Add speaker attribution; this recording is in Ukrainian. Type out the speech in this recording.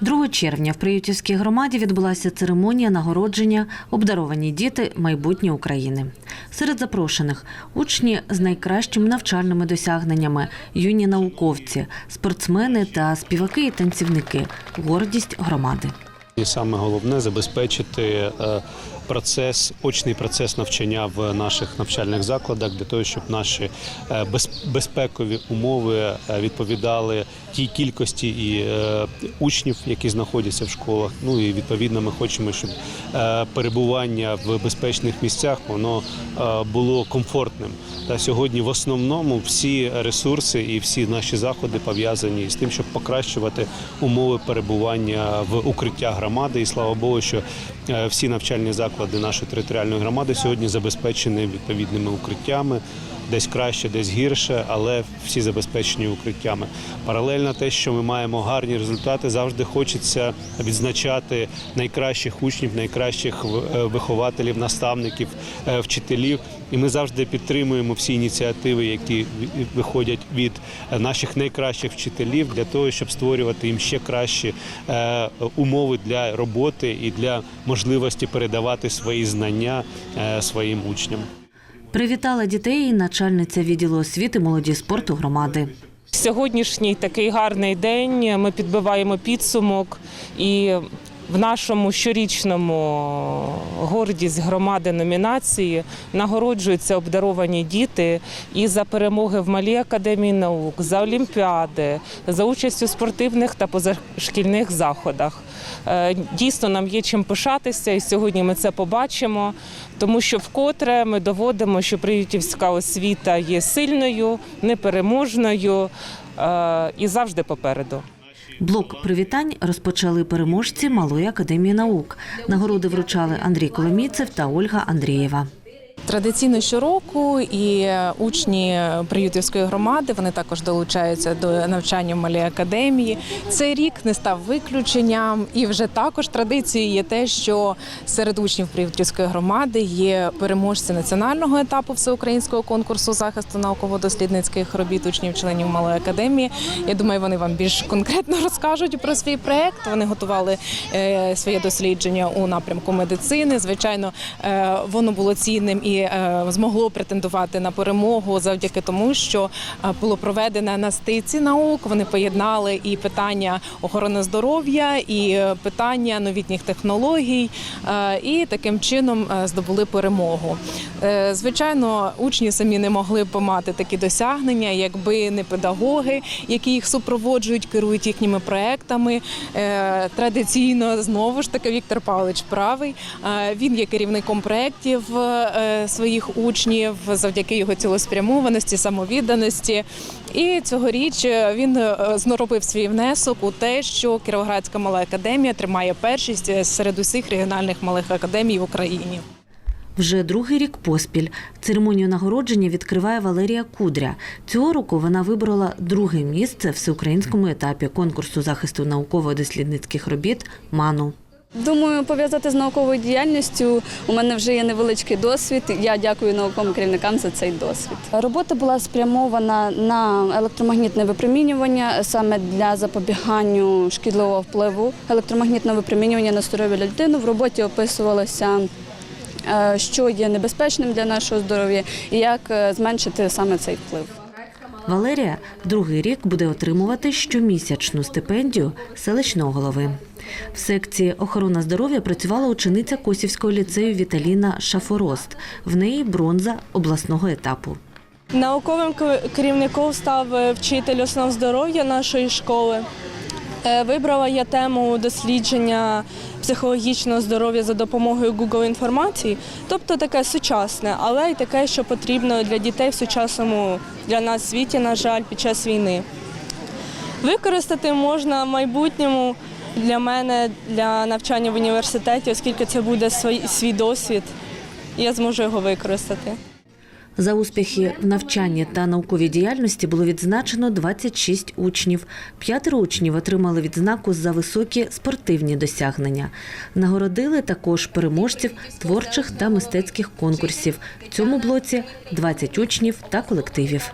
Speaker 1: 2 червня в Приютівській громаді відбулася церемонія нагородження обдаровані діти майбутнє України. Серед запрошених учні з найкращими навчальними досягненнями, юні науковці, спортсмени та співаки і танцівники гордість громади.
Speaker 2: І саме головне забезпечити е, процес, очний процес навчання в наших навчальних закладах для того, щоб наші е, безпекові умови е, відповідали тій кількості і учнів, які знаходяться в школах. Ну і відповідно ми хочемо, щоб перебування в безпечних місцях воно було комфортним. Та сьогодні в основному всі ресурси і всі наші заходи пов'язані з тим, щоб покращувати умови перебування в укриттях громади. І слава Богу, що е, всі навчальні заклади нашої територіальної громади сьогодні забезпечені відповідними укриттями. Десь краще, десь гірше, але всі забезпечені укриттями. Паралельно те, що ми маємо гарні результати, завжди хочеться відзначати найкращих учнів, найкращих е, вихователів, наставників, е, вчителів. І ми завжди підтримуємо всі ініціативи, які виходять від е, наших найкращих вчителів, для того, щоб створювати їм ще кращі умови для роботи і для можливості передавати свої знання своїм учням.
Speaker 1: Привітала дітей і начальниця відділу освіти молоді спорту громади.
Speaker 3: Сьогоднішній такий гарний день. Ми підбиваємо підсумок і в нашому щорічному гордість громади номінації нагороджуються обдаровані діти і за перемоги в малій академії наук, за олімпіади, за участь у спортивних та позашкільних заходах. Е, Дійсно, нам є чим пишатися, і сьогодні ми це побачимо, тому що вкотре ми доводимо, що приютівська освіта є сильною, непереможною е, і завжди попереду.
Speaker 1: Блок привітань розпочали переможці Малої академії наук. Нагороди вручали Андрій Коломійцев та Ольга Андрієва.
Speaker 4: Традиційно щороку і учні Приютівської громади вони також долучаються до навчання в малій академії. Цей рік не став виключенням, і вже також традицією є те, що серед учнів Приютівської громади є переможці національного етапу всеукраїнського конкурсу захисту науково-дослідницьких робіт учнів членів малої академії. Я думаю, вони вам більш конкретно розкажуть про свій проект. Вони готували е, своє дослідження у напрямку медицини. Звичайно, е, воно було цінним і е, змогло претендувати на перемогу завдяки тому, що е, було проведено на стиці наук. Вони поєднали і питання охорони здоров'я, і е, питання новітніх технологій, і таким чином здобули перемогу. Звичайно, учні самі не могли б мати такі досягнення, якби не педагоги, які їх супроводжують, керують їхніми проектами. Традиційно знову ж таки Віктор Павлович правий. Він є керівником проєктів своїх учнів завдяки його цілеспрямованості, самовідданості. І цьогоріч е, він е, зробив свій внесок у те, що Кіровоградська мала академія тримає першість е, серед усіх регіональних малих академій в Україні.
Speaker 1: Вже другий рік поспіль церемонію нагородження відкриває Валерія Кудря. Цього року вона вибрала друге місце всеукраїнському етапі конкурсу захисту науково-дослідницьких робіт МАНУ.
Speaker 5: Думаю, пов'язати з науковою діяльністю. У мене вже є невеличкий досвід. Я дякую науковим керівникам за цей досвід. Робота була спрямована на електромагнітне випромінювання саме для запобігання шкідливого впливу електромагнітного випромінювання на здоров'я людини. В роботі описувалося. е, Що є небезпечним для нашого здоров'я і як е, зменшити саме цей вплив.
Speaker 1: Валерія другий рік буде отримувати щомісячну стипендію селищного голови. В секції охорона здоров'я працювала учениця Косівського ліцею Віталіна Шафорост. В неї бронза обласного етапу.
Speaker 6: Науковим керівником став е, вчитель основ здоров'я нашої школи. Е, Вибрала я тему дослідження психологічного здоров'я за допомогою Google інформації, тобто таке сучасне, але й таке, що потрібно для дітей в сучасному для нас світі, на жаль, під час війни. Використати можна в майбутньому для мене для навчання в університеті, оскільки це буде свій, досвід, я зможу його використати.
Speaker 1: За успіхи в навчанні та науковій діяльності було відзначено 26 учнів. П'ятеро учнів отримали відзнаку за високі спортивні досягнення. Нагородили також переможців творчих та мистецьких конкурсів. В цьому блоці 20 учнів та колективів.